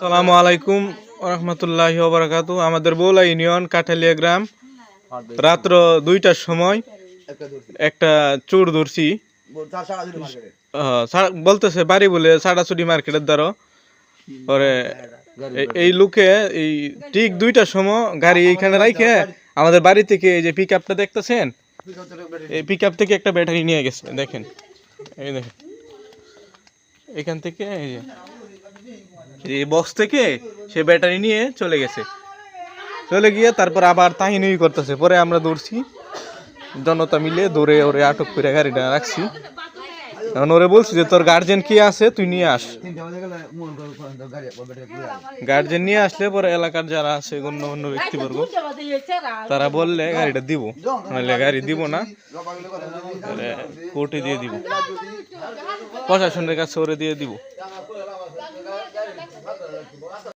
সালামু আলাইকুম রহমতুল্লাহ বারাকাতু আমাদের বৌলা ইউনিয়ন কাঠালিয়া গ্রাম। রাত্র দুইটার সময় একটা চোর ধরছি। বলতেছে বাড়ি বলে সাড়াছুটি মার্কেটের দ্বারা পরে এই লোকে এই ঠিক দুইটার সময় গাড়ি এইখানে রাইখে আমাদের বাড়ি থেকে এই যে পিক আপটা দেখতেছেন? এই পিক আপ থেকে একটা ব্যাটারি নিয়ে গেছে, দেখেন। এই দেখেন। এখান থেকে এই যে এই বক্স থেকে সে ব্যাটারি নিয়ে চলে গেছে। চলে গিয়ে তারপর আবার তাহিনী করতেছে। পরে আমরা দৌড়ছি। জনতা মিলে দৌড়ে ওরে আটক করে গাড়িটা রাখছি। এখন ওরে বলছি যে, তোর গার্জেন কি আছে? তুই নিয়ে আস। গার্জেন নিয়ে আসলে পরে এলাকার যারা আছে, গণ্যমান্য ব্যক্তিবর্গ, তারা বললে গাড়িটা দিব। নাহলে গাড়ি দিব না। কোর্টে দিয়ে দিব। প্রশাসনের কাছে ওরে দিয়ে দিব। 他这个主